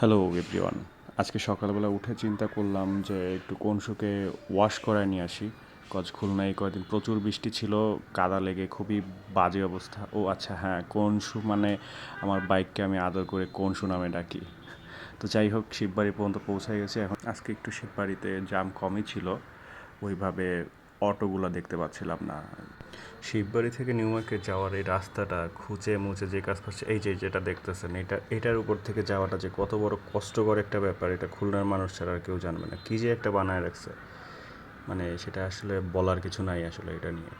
Hello everyone আজকে সকালবেলা উঠে চিন্তা করলাম যে একটু কোন কনসুকে ওয়াশ করায় নিয়ে আসি। কজ খুলনায় কয়েকদিন প্রচুর বৃষ্টি ছিল, কাদা লেগে খুবই বাজে অবস্থা। ও আচ্ছা হ্যাঁ কোন কনসু মানে আমার বাইককে আমি আদর করে কোন কনসু নামে ডাকি। তো যাই হোক, শিববাড়ি পর্যন্ত পৌঁছে গেছে। এখন আজকে একটু শিববাড়িতে জাম কমই ছিল। ওইভাবে অটোগুলো দেখতে পাচ্ছিলাম না। শিববাড়ি থেকে নিউ মার্কেট যাওয়ার এই রাস্তাটা খুঁজে মুছে যে কাজ করছে এই যে যেটা দেখতেছেন এটা এটার উপর থেকে যাওয়াটা যে কত বড় কষ্টকর একটা ব্যাপার এটা খুলনার মানুষ ছাড়া আর কেউ জানবে না। কী যে একটা বানায় রাখছে মানে সেটা আসলে বলার কিছু নাই আসলে এটা নিয়ে।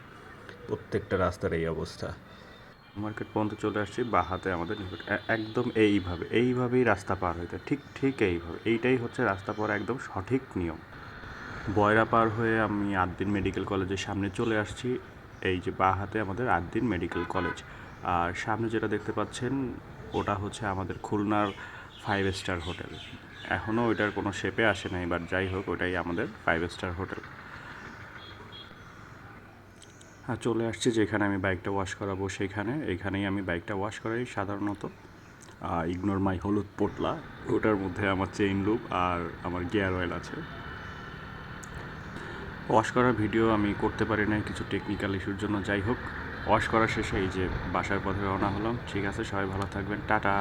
প্রত্যেকটা রাস্তার এই অবস্থা। মার্কেট পর্যন্ত চলে আসছি বা হাতে আমাদের নিকট একদম এইভাবে এইভাবেই রাস্তা পার হইতে ঠিক ঠিক এইভাবে এইটাই হচ্ছে রাস্তা পার একদম সঠিক নিয়ম। বয়রা পার হয়ে আমি আদ্দিন মেডিকেল কলেজের সামনে চলে আসছি। এই যে বা হাতে আমাদের আদ্দিন মেডিকেল কলেজ। আর সামনে যেটা দেখতে পাচ্ছেন, ওটা হচ্ছে আমাদের খুলনার ফাইভ স্টার হোটেল। এখনও ওইটার কোনো শেপে আসে নাই বাট যাই হোক ওটাই আমাদের ফাইভ স্টার হোটেল। হ্যাঁ চলে আসছি যেখানে আমি বাইকটা ওয়াশ করাবো সেইখানে। এইখানেই আমি বাইকটা ওয়াশ করাই সাধারণত। ইগনোর মাই হলুদ পোটলা। ওটার মধ্যে আমার চেইন লুপ আর আমার গিয়ার অয়েল আছে। ওয়াশ করার ভিডিও আমি করতে পারি না কিছু টেকনিক্যাল ইস্যুর জন্য। যাই হোক, ওয়াশ করা শেষে এই যে বাসার পথে রওনা হলাম। ঠিক আছে, সবাই ভালো থাকবেন। টাটা!